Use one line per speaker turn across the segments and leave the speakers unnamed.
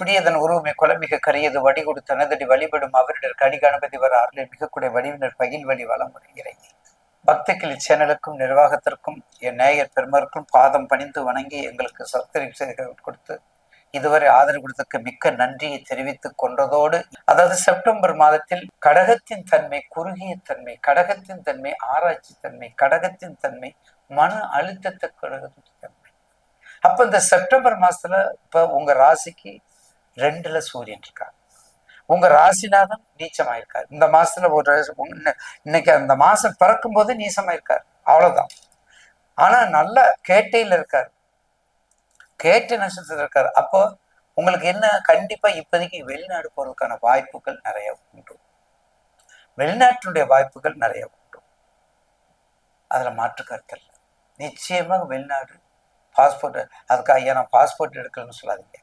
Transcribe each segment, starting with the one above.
புதியதன் உருவமை குலமிக கரியது வடிகொடு தனதடி வழிபடும் அவரிடர் கடி கணபதி வர அருளில் மிகக்கூடிய வடிவினர் பகில் வழி வளம் வருகிறேன் பக்திக்கிளி சேனலுக்கும் நிர்வாகத்திற்கும் என் நேயர் பெருமருக்கும் பாதம் பணிந்து வணங்கி எங்களுக்கு சப்ஸ்கிரைப் கொடுத்து இதுவரை ஆதரவு கொடுத்ததுக்கு மிக்க நன்றியை தெரிவித்துக் கொண்டதோடு அதாவது செப்டம்பர் மாதத்தில் கடகத்தின் தன்மை குறுகிய தன்மை கடகத்தின் தன்மை ஆராய்ச்சி தன்மை கடகத்தின் தன்மை மன அழுத்தத்தை கடகத்தின் தன்மை. அப்ப இந்த செப்டம்பர் மாசத்துல இப்ப உங்க ராசிக்கு ரெண்டுல சூரியன் இருக்கார் உங்க ராசிநாதன் நீச்சமாயிருக்கார். இந்த மாசத்துல ஒரு இன்னைக்கு அந்த மாசம் பிறக்கும் போது நீசமாயிருக்கார் அவ்வளவுதான். ஆனா நல்ல கேட்டையில இருக்காரு. கேட்ட நட்சத்திரத்தில் இருக்காரு. அப்போ உங்களுக்கு என்ன? கண்டிப்பா இப்போதைக்கு வெளிநாடு போறதுக்கான வாய்ப்புகள் நிறைய உண்டு. வெளிநாட்டினுடைய வாய்ப்புகள் நிறைய உண்டு. அதுல மாற்று கருத்து இல்லை. நிச்சயமாக வெளிநாடு பாஸ்போர்ட் அதுக்காக ஐயா நான் பாஸ்போர்ட் எடுக்கலன்னு சொல்லாதீங்க.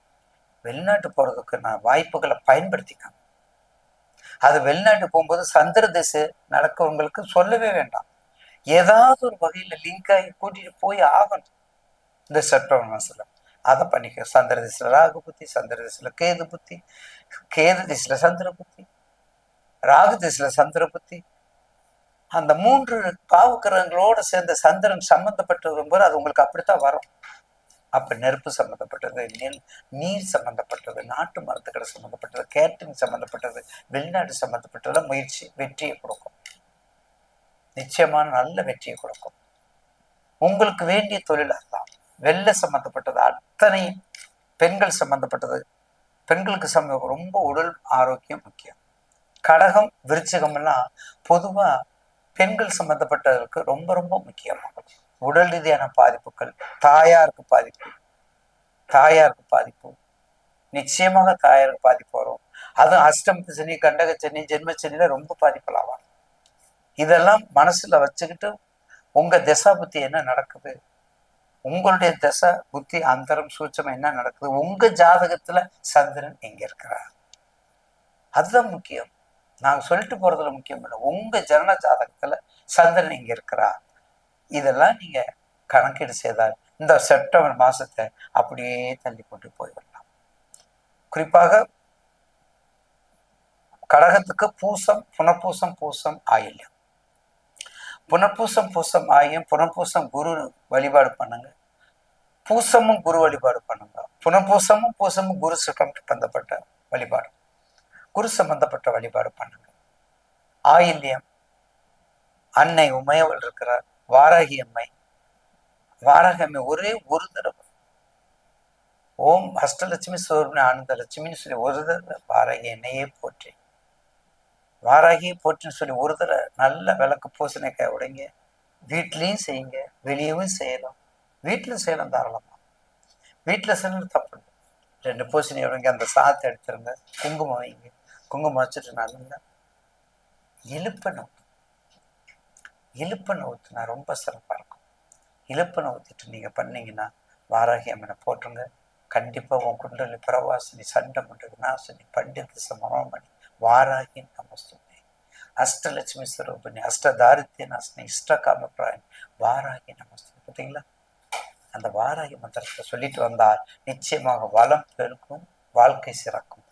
வெளிநாட்டு போறதுக்கு நான் வாய்ப்புகளை பயன்படுத்திக்காங்க அது வெளிநாட்டு போகும்போது சந்திர திசை நடக்கவங்களுக்கு சொல்லவே வேண்டாம். ஏதாவது ஒரு வகையில லிங்க் ஆகி கூட்டிட்டு போய் ஆகணும். இந்த செப்டம்பர் மாசத்துல அதை பண்ணிக்க. சந்திர திசையில ராகு புத்தி சந்திர திசையில கேது புத்தி கேது திசையில சந்திர புத்தி ராகு திசையில சந்திர புத்தி. அந்த மூன்று பாவக்கிரகங்களோட சேர்ந்த சந்திரன் சம்பந்தப்பட்டு வரும்போது அது உங்களுக்கு அப்படித்தான் வரும். அப்ப நெருப்பு சம்மந்தப்பட்டது நெல் நீர் சம்பந்தப்பட்டது நாட்டு மரத்துக்கடை சம்மந்தப்பட்டது கேட்டரிங் சம்மந்தப்பட்டது வெளிநாடு சம்பந்தப்பட்டதுல முயற்சி வெற்றியை கொடுக்கும். நிச்சயமான நல்ல வெற்றியை கொடுக்கும். உங்களுக்கு வேண்டிய தொழில் அதான் வெள்ளை சம்பந்தப்பட்டது அத்தனையும் பெண்கள் சம்பந்தப்பட்டது. பெண்களுக்கு சம்ம ரொம்ப உடல் ஆரோக்கியம் முக்கியம். கடகம் விருச்சிகம் எல்லாம் பொதுவா பெண்கள் சம்பந்தப்பட்டதற்கு ரொம்ப ரொம்ப முக்கியமாகும் உடல் ரீதியான பாதிப்புகள் தாயாருக்கு பாதிப்பு தாயாருக்கு பாதிப்பு நிச்சயமாக தாயாருக்கு பாதிப்பு வரும். அதுவும் அஷ்டம் சனி கண்டக சனி ஜென்ம சனியில ரொம்ப பாதிப்பலாவாங்க இதெல்லாம் மனசுல வச்சுக்கிட்டு உங்க திசா புத்தி என்ன நடக்குது? உங்களுடைய தசை புத்தி அந்தரம் சூட்சம் என்ன நடக்குது? உங்க ஜாதகத்துல சந்திரன் எங்க இருக்கிறார்? அதுதான் முக்கியம். நாங்க சொல்லிட்டு போறதுல முக்கியம் இல்லை. உங்க ஜனன ஜாதகத்துல சந்திரன் எங்க இருக்கிறார்? இதெல்லாம் நீங்க கணக்கீடு செய்தால் இந்த செப்டம்பர் மாசத்தை அப்படியே தள்ளி கொண்டு போய்விடலாம் குறிப்பாக கடகத்துக்கு பூசம் புனப்பூசம் பூசம் ஆயில்யம். புனப்பூசம் பூசம் ஆயும் புனப்பூசம் குரு வழிபாடு பண்ணுங்க. பூசமும் குரு வழிபாடு பண்ணுங்க. புனப்பூசமும் பூசமும் குரு சம்பந்தப்பட்ட வழிபாடு. குரு சம்பந்தப்பட்ட வழிபாடு பண்ணுங்க. ஆயில்யம் அன்னை உமையவள் இருக்கிறார். வாராகி அம்மை. வாராகி அம்மை ஒரே ஒரு தடவை. ஓம் அஷ்டலட்சுமி சுவர்ண ஆனந்த லட்சுமின்னு சொல்லி ஒரு தடவை வாராகி என்னையே போற்றி. வாராகி போற்றின்னு சொல்லி ஒரு தடவை நல்ல விளக்கு பூசணிக்காய் உடைங்க. வீட்லேயும் செய்யுங்க வெளியவும் செய்யலாம். வீட்டில் செய்யலாம் தாராளமாக வீட்டில் செய்யணும் தப்பு ரெண்டு பூசணி உடைங்க அந்த சாத்தை எடுத்துருங்க குங்குமம் வைங்க. குங்குமம் வச்சுட்டு நல்லா இழுப்பெண்ணெய் இழுப்பெண்ணெய் ஊற்றுனா ரொம்ப சிறப்பாக இருக்கும். இழுப்பெண்ணெய் ஊற்றிட்டு நீங்கள் பண்ணீங்கன்னா வாராகி அம்மனை போட்டுருங்க கண்டிப்பாக உன் குண்டலி பிரவாசினி சண்டை மண்டு விநாசினி பண்டித சமமணி வாராகி நமஸ்துமே அஷ்டலட்சுமி ஸ்வரூபிணி அஷ்டதாரித்ய நாசினி இஷ்டகாமபிராயன் வாராகி நமஸ்து பார்த்தீங்களா? அந்த வாராகி மந்திரத்தை சொல்லிட்டு வந்தால் நிச்சயமாக வளம் பெருக்கும் வாழ்க்கை சிறக்கும்.